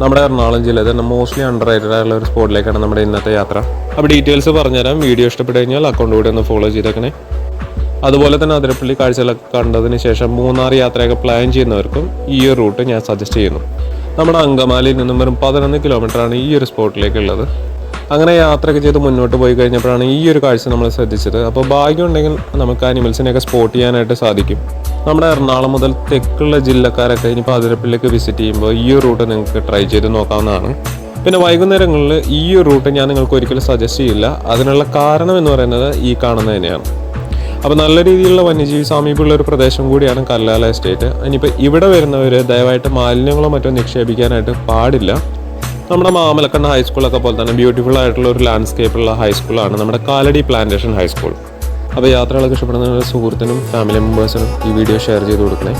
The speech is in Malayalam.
നമ്മുടെ എറണാകുളം ജില്ല തന്നെ മോസ്റ്റ്ലി അണ്ടർ റേറ്റഡ് ആയിട്ടുള്ള ഒരു സ്പോട്ടിലേക്കാണ് നമ്മുടെ ഇന്നത്തെ യാത്ര. അപ്പോൾ ഡീറ്റെയിൽസ് പറഞ്ഞുതരാം. വീഡിയോ ഇഷ്ടപ്പെട്ട് കഴിഞ്ഞാൽ അക്കൗണ്ട് കൂടി ഒന്ന് ഫോളോ ചെയ്തേക്കണേ. അതുപോലെ തന്നെ അതിരപ്പള്ളി കാഴ്ചകളൊക്കെ കണ്ടതിന് ശേഷം മൂന്നാർ യാത്രയൊക്കെ പ്ലാൻ ചെയ്യുന്നവർക്കും ഈ ഒരു റൂട്ട് ഞാൻ സജസ്റ്റ് ചെയ്യുന്നു. നമ്മുടെ അങ്കമാലിയിൽ നിന്നും വെറും പതിനൊന്ന് കിലോമീറ്ററാണ് ഈ ഒരു സ്പോട്ടിലേക്കുള്ളത് അങ്ങനെ യാത്രയൊക്കെ ചെയ്ത് മുന്നോട്ട് പോയി കഴിഞ്ഞപ്പോഴാണ് ഈ ഒരു കാഴ്ച നമ്മൾ ശ്രദ്ധിച്ചത്. അപ്പോൾ ഭാഗ്യം ഉണ്ടെങ്കിൽ നമുക്ക് അനിമൽസിനെയൊക്കെ സ്പോട്ട് ചെയ്യാനായിട്ട് സാധിക്കും. നമ്മുടെ എറണാകുളം മുതൽ തെക്കുള്ള ജില്ലക്കാരൊക്കെ ഇനിയിപ്പോൾ പാതിരപ്പിലേക്ക് വിസിറ്റ് ചെയ്യുമ്പോൾ ഈ ഒരു റൂട്ട് നിങ്ങൾക്ക് ട്രൈ ചെയ്ത് നോക്കാവുന്നതാണ്. പിന്നെ വൈകുന്നേരങ്ങളിൽ ഈ ഒരു റൂട്ട് ഞാൻ നിങ്ങൾക്ക് ഒരിക്കലും സജസ്റ്റ് ചെയ്യില്ല. അതിനുള്ള കാരണം എന്ന് പറയുന്നത് ഈ കാണുന്നത് തന്നെയാണ്. അപ്പോൾ നല്ല രീതിയിലുള്ള വന്യജീവി സാമീപ്യമുള്ള ഒരു പ്രദേശം കൂടിയാണ് കല്ലാല എസ്റ്റേറ്റ് ഇനിയിപ്പോൾ ഇവിടെ വരുന്നവർ ദയവായിട്ട് മാലിന്യങ്ങളോ മറ്റോ നിക്ഷേപിക്കാനായിട്ട് പാടില്ല. നമ്മുടെ മാമലക്കണ്ണ ഹൈസ്കൂളൊക്കെ പോലെ തന്നെ ബ്യൂട്ടിഫുൾ ആയിട്ടുള്ള ഒരു ലാൻഡ്സ്കേപ്പുള്ള ഹൈസ്കൂളാണ് നമ്മുടെ കാലടി പ്ലാന്റേഷൻ ഹൈസ്കൂൾ അപ്പോൾ യാത്രകളൊക്കെ ഇഷ്ടപ്പെടുന്ന സുഹൃത്തിനും ഫാമിലി മെമ്പേഴ്സിനും ഈ വീഡിയോ ഷെയർ ചെയ്ത് കൊടുക്കണേ.